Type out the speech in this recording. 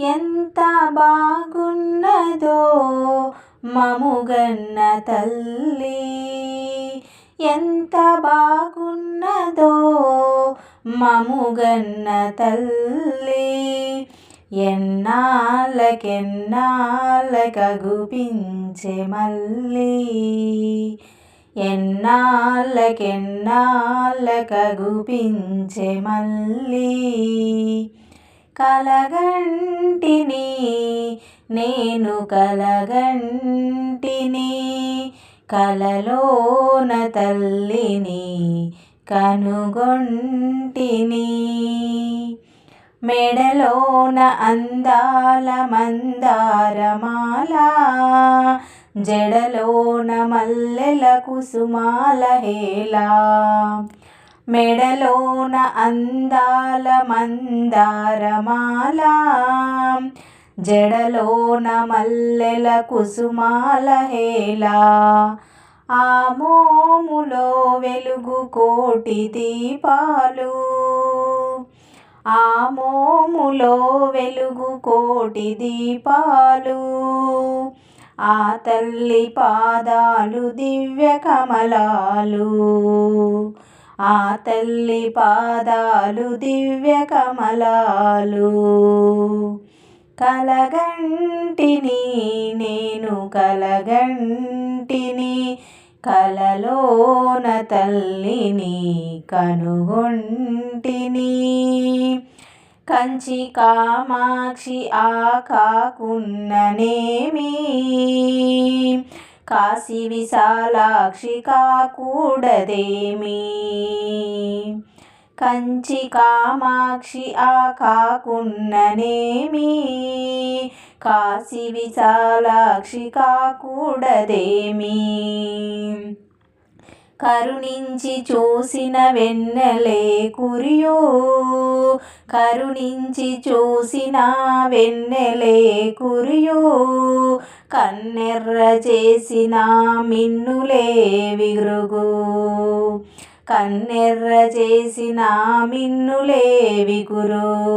ఎంత బాగున్నదో మముగన్న తల్లి. ఎంత బాగున్నదో మముగన్న తల్లి. ఎన్నాళ్ళకెన్నాళ్ళకగుపించే మళ్ళీ ఎన్నాళ్ళకెన్నాళ్ళకగుపించే మళ్ళీ కలగంటిని నేను కలగంటిని కలలోన తల్లిని కనుగొంటిని. మెడలోన అందాల మందారమాల జడలోన మల్లెల కుసుమాల హేలా మెడలోన అందాల మందారమాల జడలోన మల్లెల కుసుమాల హేలా ఆ మోములో వెలుగు కోటి దీపాలు. ఆ మోములో వెలుగు కోటి దీపాలు. ఆ తల్లి పాదాలు దివ్య కమలాలు. ఆ తల్లి పాదాలు దివ్య కమలాలు. కలగంటిని నేను కలగంటిని కలలోన తల్లిని కనుగొంటిని. కంచి కామాక్షి ఆ కాకున్ననేమీ? కాశీ విశాలాక్షి కాకూడదేమీ? కంచి కామాక్షి ఆ కాకున్ననేమి? కాశీ విశాలాక్షి కాకూడదేమీ? కరుణించి చూసిన వెన్నెలే కురియో. కరుణించి చూసిన వెన్నెలే కురియో. కన్నెర్ర చేసిన మిన్నులే విరుగు. కన్నెర్ర చేసిన మిన్నులే విగురు.